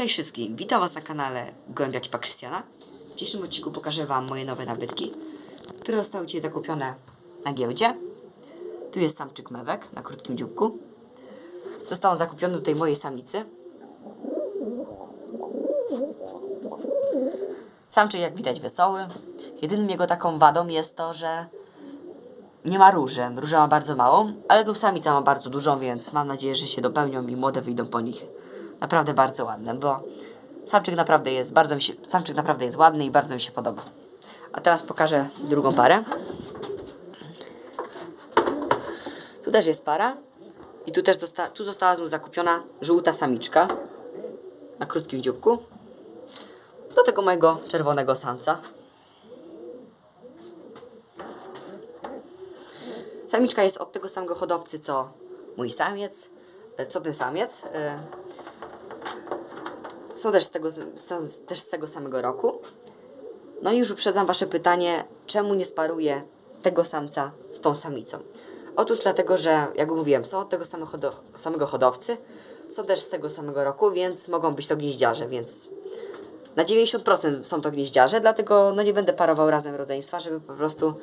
Cześć wszystkim, witam Was na kanale Gołębiak i Krystiana. W dzisiejszym odcinku pokażę Wam moje nowe nabytki, które zostały dzisiaj zakupione na giełdzie. Tu jest samczyk mewek na krótkim dzióbku. Został on zakupiony do tej mojej samicy. Samczyk jak widać wesoły. Jedynym jego taką wadą jest to, że nie ma róży. Róża ma bardzo małą, ale znów samica ma bardzo dużą, więc mam nadzieję, że się dopełnią i młode wyjdą po nich naprawdę bardzo ładne, bo samczyk naprawdę jest bardzo mi się, samczyk naprawdę jest ładny i bardzo mi się podoba. A teraz pokażę drugą parę. Tu też jest para i tu też zosta, tu została znów zakupiona żółta samiczka na krótkim dzióbku do tego mojego czerwonego samca. Samiczka jest od tego samego hodowcy, co mój samiec, e, co ten samiec. Są też z tego, z, też z tego samego roku. No i już uprzedzam Wasze pytanie, czemu nie sparuję tego samca z tą samicą? Otóż dlatego, że jak mówiłem, są od tego samego, samego hodowcy, są też z tego samego roku, więc mogą być to gnieździarze, więc na 90% są to gnieździarze, dlatego no nie będę parował razem rodzeństwa, żeby po prostu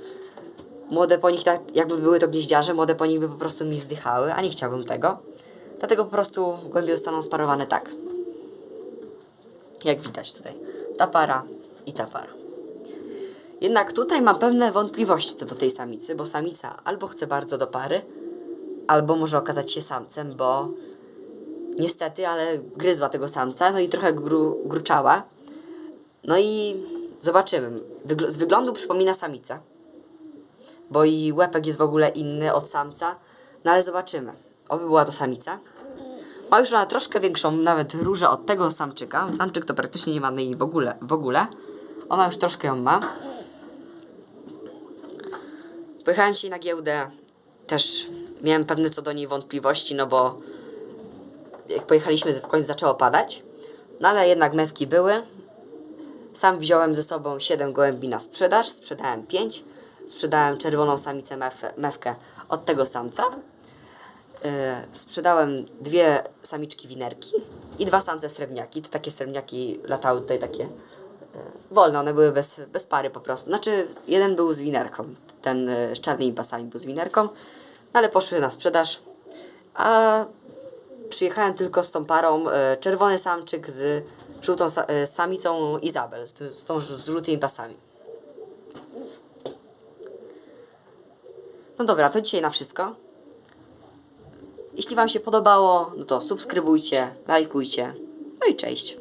młode po nich, tak jakby były to gnieździarze, młode po nich by po prostu mi zdychały, a nie chciałbym tego. Dlatego po prostu głębie zostaną sparowane tak. Jak widać tutaj. Ta para i ta para. Jednak tutaj mam pewne wątpliwości co do tej samicy, bo samica albo chce bardzo do pary, albo może okazać się samcem, bo niestety, ale gryzła tego samca, no i trochę gru, gruczała. No i zobaczymy. Wygl- z wyglądu przypomina samicę bo i łepek jest w ogóle inny od samca. No ale zobaczymy. Oby była to samica. Ma już ona troszkę większą nawet różę od tego samczyka. Samczyk to praktycznie nie ma jej w ogóle. W ogóle. Ona już troszkę ją ma. Pojechałem dzisiaj na giełdę. Też miałem pewne co do niej wątpliwości, no bo jak pojechaliśmy, w końcu zaczęło padać. No ale jednak mewki były. Sam wziąłem ze sobą 7 gołębi na sprzedaż, sprzedałem 5. Sprzedałem czerwoną samicę mef mewkę od tego samca. Yy, sprzedałem dwie samiczki winerki i dwa samce srebrniaki. Te takie srebrniaki latały tutaj takie yy, wolne, one były bez, bez pary po prostu. Znaczy, jeden był z winerką, ten yy, z czarnymi pasami był z winerką, no ale poszły na sprzedaż. A przyjechałem tylko z tą parą e, czerwony samczyk z żółtą sa- e, samicą Izabel, z, tą z żółtymi pasami. No dobra, to dzisiaj na wszystko. Jeśli Wam się podobało, no to subskrybujcie, lajkujcie. No i cześć.